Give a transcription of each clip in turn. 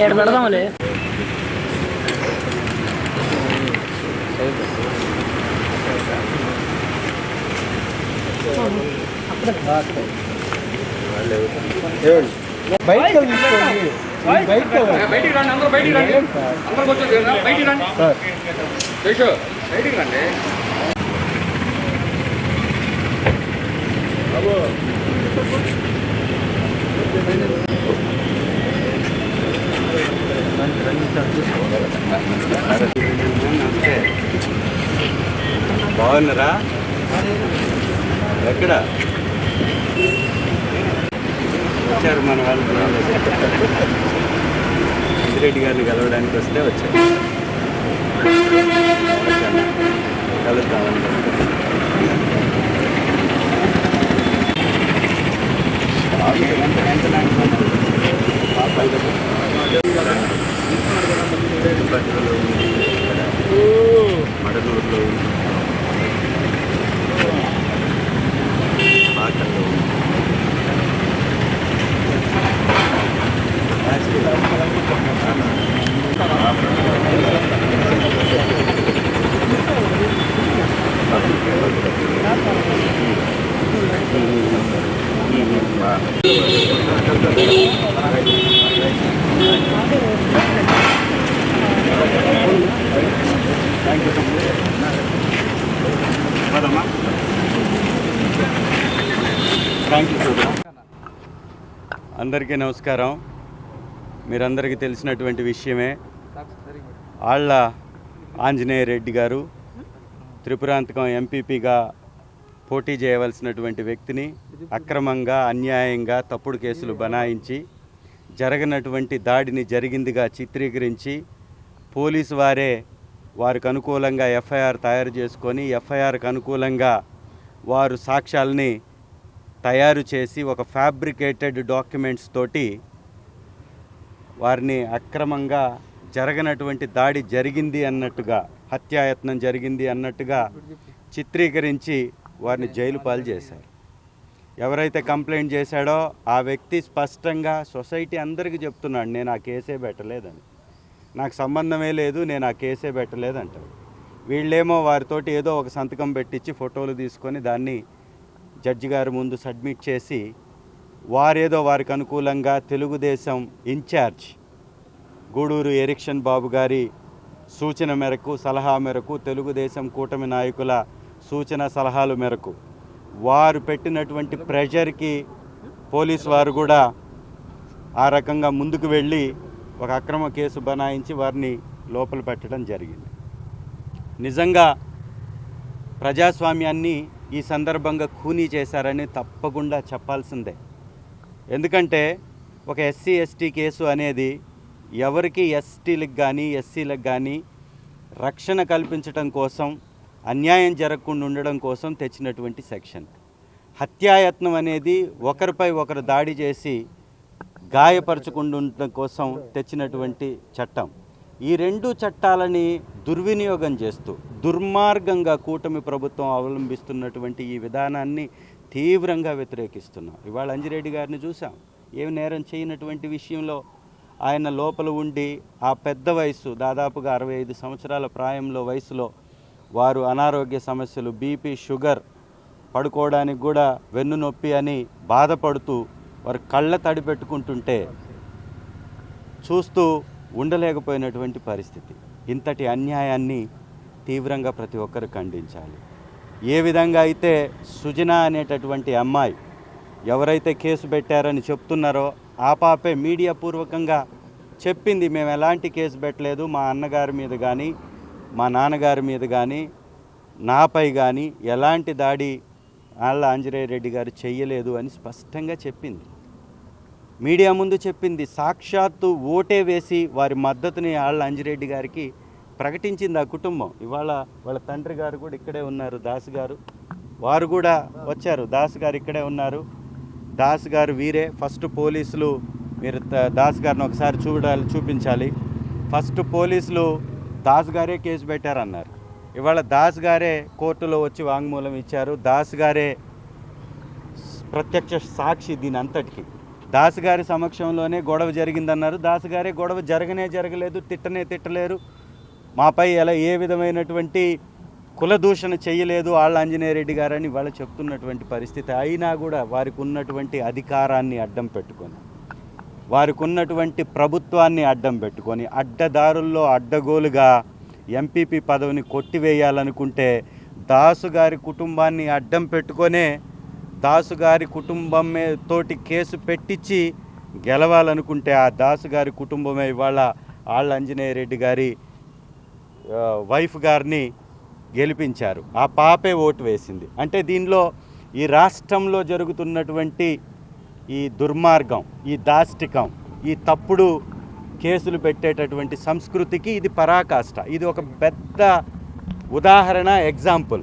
ఏడు పెడదాంలే? బయట బయటికి రండి అందరూ బయటికి రండి. అందరూ వచ్చేది బయటికి రండి. బయటికి రండి. బాగున్నారా? ఎక్కడ? వచ్చారు మన వాళ్ళు. రెడ్డి గారిని కలవడానికి వస్తే వచ్చారు. కలుద్దామని ಮಡಲೂರು థ్యాంక్ యూ అందరికీ నమస్కారం. మీరందరికీ తెలిసినటువంటి విషయమే ఆళ్ళ ఆంజనేయ రెడ్డి గారు త్రిపురాంతకం ఎంపీపీగా పోటీ చేయవలసినటువంటి వ్యక్తిని అక్రమంగా అన్యాయంగా తప్పుడు కేసులు బనాయించి జరగనటువంటి దాడిని జరిగిందిగా చిత్రీకరించి పోలీసు వారే వారికి అనుకూలంగా ఎఫ్ఐఆర్ తయారు చేసుకొని ఎఫ్ఐఆర్కు అనుకూలంగా వారు సాక్ష్యాలని తయారు చేసి ఒక ఫ్యాబ్రికేటెడ్ డాక్యుమెంట్స్ తోటి వారిని అక్రమంగా జరగనటువంటి దాడి జరిగింది అన్నట్టుగా హత్యాయత్నం జరిగింది అన్నట్టుగా చిత్రీకరించి వారిని జైలు పాలు చేశారు. ఎవరైతే కంప్లైంట్ చేశాడో ఆ వ్యక్తి స్పష్టంగా సొసైటీ అందరికీ చెప్తున్నాడు నేను ఆ కేసే పెట్టలేదని. నాకు సంబంధమే లేదు నేను ఆ కేసే పెట్టలేదంటాడు. వీళ్ళేమో వారితోటి ఏదో ఒక సంతకం పెట్టించి ఫోటోలు తీసుకొని దాన్ని జడ్జి గారి ముందు సబ్మిట్ చేసి వారేదో వారికి అనుకూలంగా తెలుగుదేశం ఇన్ఛార్జ్ గూడూరు ఎరిక్షన్ బాబు గారి సూచన మేరకు సలహా మేరకు తెలుగుదేశం కూటమి నాయకుల సూచన సలహాలు మేరకు వారు పెట్టినటువంటి ప్రెషర్కి పోలీస్ వారు కూడా ఆ రకంగా ముందుకు వెళ్ళి ఒక అక్రమ కేసు బనాయించి వారిని లోపల పెట్టడం జరిగింది. నిజంగా ప్రజాస్వామ్యాన్ని ఈ సందర్భంగా ఖూనీ చేశారని తప్పకుండా చెప్పాల్సిందే. ఎందుకంటే ఒక ఎస్సీ ఎస్టీ కేసు అనేది ఎవరికి ఎస్టీలకు కానీ ఎస్సీలకు కానీ రక్షణ కల్పించడం కోసం అన్యాయం జరగకుండా ఉండడం కోసం తెచ్చినటువంటి సెక్షన్. హత్యాయత్నం అనేది ఒకరిపై ఒకరు దాడి చేసి గాయపరచకుండా ఉండడం కోసం తెచ్చినటువంటి చట్టం. ఈ రెండు చట్టాలని దుర్వినియోగం చేస్తూ దుర్మార్గంగా కూటమి ప్రభుత్వం అవలంబిస్తున్నటువంటి ఈ విధానాన్ని తీవ్రంగా వ్యతిరేకిస్తున్నాం. ఇవాళ అంజిరెడ్డి గారిని చూసాం. ఏమి నేరం చేయనటువంటి విషయంలో ఆయన లోపల ఉండి ఆ పెద్ద వయసు దాదాపుగా అరవై ఐదు సంవత్సరాల ప్రాయంలో వయసులో వారు అనారోగ్య సమస్యలు బీపీ షుగర్ పడుకోవడానికి కూడా వెన్ను నొప్పి అని బాధపడుతూ వారు కళ్ళ తడి పెట్టుకుంటుంటే చూస్తూ ఉండలేకపోయినటువంటి పరిస్థితి. ఇంతటి అన్యాయాన్ని తీవ్రంగా ప్రతి ఒక్కరు ఖండించాలి. ఏ విధంగా అయితే సుజన అనేటటువంటి అమ్మాయి ఎవరైతే కేసు పెట్టారని చెప్తున్నారో ఆ పాపే మీడియా పూర్వకంగా చెప్పింది మేము ఎలాంటి కేసు పెట్టలేదు మా అన్నగారి మీద కానీ మా నాన్నగారి మీద కానీ నాపై కానీ ఎలాంటి దాడి ఆళ్ళ ఆంజనేయ రెడ్డి గారు చెయ్యలేదు అని స్పష్టంగా చెప్పింది. మీడియా ముందు చెప్పింది సాక్షాత్తు ఓటే వేసి వారి మద్దతుని ఆళ్ళ అంజిరెడ్డి గారికి ప్రకటించింది ఆ కుటుంబం. ఇవాళ వాళ్ళ తండ్రి గారు కూడా ఇక్కడే ఉన్నారు దాస్ గారు. వారు కూడా వచ్చారు దాస్ గారు ఇక్కడే ఉన్నారు. దాస్ గారు వీరే. ఫస్ట్ పోలీసులు మీరు దాస్ గారిని ఒకసారి చూడాలి చూపించాలి. ఫస్ట్ పోలీసులు దాస్ గారే కేసు పెట్టారన్నారు. ఇవాళ దాస్ గారే కోర్టులో వచ్చి వాంగ్మూలం ఇచ్చారు. దాస్ గారే ప్రత్యక్ష సాక్షి దీని అంతటికి దాస్ గారి సమక్షంలోనే గొడవ జరిగిందన్నారు. దాస్ గారే గొడవ జరగనే జరగలేదు తిట్టనే తిట్టలేరు. మాపై ఎలా ఏ విధమైనటువంటి కులదూషణ చేయలేదు ఆళ్ళ ఆంజనేయరెడ్డి గారని వాళ్ళు చెప్తున్నటువంటి పరిస్థితి. అయినా కూడా వారికి ఉన్నటువంటి అధికారాన్ని అడ్డం పెట్టుకొని వారికి ఉన్నటువంటి ప్రభుత్వాన్ని అడ్డం పెట్టుకొని అడ్డదారుల్లో అడ్డగోలుగా ఎంపీపీ పదవిని కొట్టివేయాలనుకుంటే దాసు గారి కుటుంబాన్ని అడ్డం పెట్టుకొనే దాసు గారి కుటుంబం తోటి కేసు పెట్టించి గెలవాలనుకుంటే ఆ దాసు గారి కుటుంబమే ఇవాళ ఆళ్ళ ఆంజనేయరెడ్డి గారి వైఫ్ గారిని గెలిపించారు. ఆ పాపే ఓటు వేసింది. అంటే దీనిలో ఈ రాష్ట్రంలో జరుగుతున్నటువంటి ఈ దుర్మార్గం ఈ దాష్టికం ఈ తప్పుడు కేసులు పెట్టేటటువంటి సంస్కృతికి ఇది పరాకాష్ట. ఇది ఒక పెద్ద ఉదాహరణ ఎగ్జాంపుల్.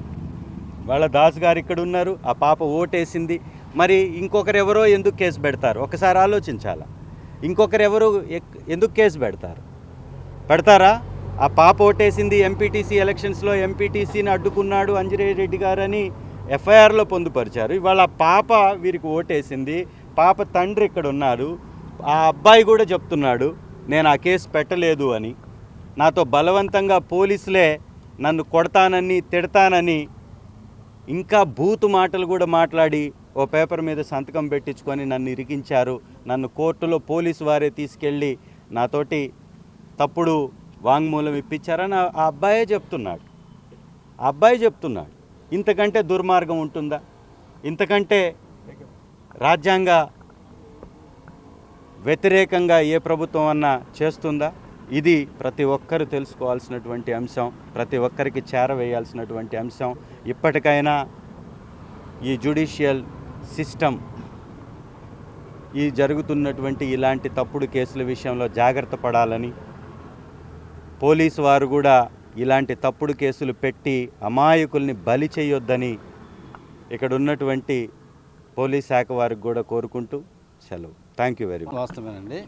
వాళ్ళ దాస్ గారు ఇక్కడ ఉన్నారు ఆ పాప ఓటేసింది. మరి ఇంకొకరు ఎవరో ఎందుకు కేసు పెడతారు? ఒకసారి ఆలోచించాలా? ఇంకొకరు ఎవరు ఎక్- ఎందుకు కేసు పెడతారు? పెడతారా? ఆ పాప ఓటేసింది ఎంపీటీసీ ఎలక్షన్స్లో ఎంపీటీసీని అడ్డుకున్నాడు అంజనేయ రెడ్డి గారని ఎఫ్ఐఆర్లో పొందుపరిచారు. ఇవాళ పాప వీరికి ఓటేసింది. పాప తండ్రి ఇక్కడ ఉన్నారు. ఆ అబ్బాయి కూడా చెప్తున్నాడు నేను ఆ కేసు పెట్టలేదు అని. నాతో బలవంతంగా పోలీసులే నన్ను కొడతానని తిడతానని ఇంకా బూతు మాటలు కూడా మాట్లాడి ఓ పేపర్ మీద సంతకం పెట్టించుకొని నన్ను ఇరికించారు. నన్ను కోర్టులో పోలీసు వారే తీసుకెళ్ళి నాతోటి తప్పుడు వాంగ్మూలం ఇప్పించారని ఆ అబ్బాయే చెప్తున్నాడు. ఆ అబ్బాయి చెప్తున్నాడు. ఇంతకంటే దుర్మార్గం ఉంటుందా? ఇంతకంటే రాజ్యాంగ వ్యతిరేకంగా ఏ ప్రభుత్వం అన్నా చేస్తుందా? ఇది ప్రతి ఒక్కరు తెలుసుకోవాల్సినటువంటి అంశం ప్రతి ఒక్కరికి చేరవేయాల్సినటువంటి అంశం. ఇప్పటికైనా ఈ జ్యుడిషియల్ సిస్టమ్ ఈ జరుగుతున్నటువంటి ఇలాంటి తప్పుడు కేసుల విషయంలో జాగ్రత్త పడాలని పోలీసు వారు కూడా ఇలాంటి తప్పుడు కేసులు పెట్టి అమాయకుల్ని బలి చేయొద్దని ఇక్కడ ఉన్నటువంటి పోలీస్ శాఖ వారికి కూడా కోరుకుంటూ సెలవు. థ్యాంక్ యూ వెరీ మచ్ వాస్తవేనండి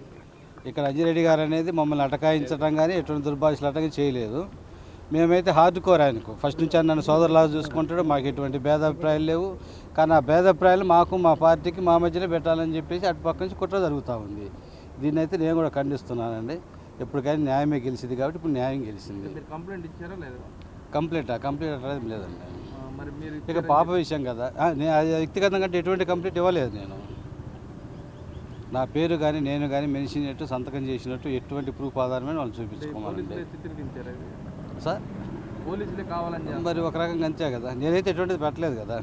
ఇక్కడ అంజిరెడ్డి గారు అనేది మమ్మల్ని అటకాయించడం కానీ ఎటువంటి దుర్భాషలు అటకం చేయలేదు. మేమైతే హార్డ్ కోర్ ఆయనకు. ఫస్ట్ నుంచి ఆయన నన్ను సోదరులాగా చూసుకుంటాడు. మాకు ఎటువంటి భేదాభిప్రాయాలు లేవు. కానీ ఆ భేదాభిప్రాయాలు మాకు మా పార్టీకి మా మధ్యలో పెట్టాలని చెప్పేసి అటు పక్క నుంచి కుట్ర జరుగుతూ ఉంది. దీన్ని అయితే నేను కూడా ఖండిస్తున్నానండి. ఎప్పటికైనా న్యాయమే గెలిచింది కాబట్టి ఇప్పుడు న్యాయం గెలిచింది. మీరు కంప్లైంట్ ఇచ్చారా లేదా? కంప్లీట్? కంప్లీట్ అనేది లేదండి. మరి మీరు ఇక పాప విషయం కదా. నేను వ్యక్తిగతంగా అంటే ఎటువంటి కంప్లీట్ ఇవ్వలేదు నేను. నా పేరు కానీ నేను కానీ మెన్షన్ సంతకం చేసినట్టు ఎటువంటి ప్రూఫ్ ఆధారమైన వాళ్ళు ఇది? సార్? పోలీసులే కావాలని. మరి ఒక రకంగా అంతే కదా. నేనైతే ఎటువంటిది పెట్టలేదు కదా.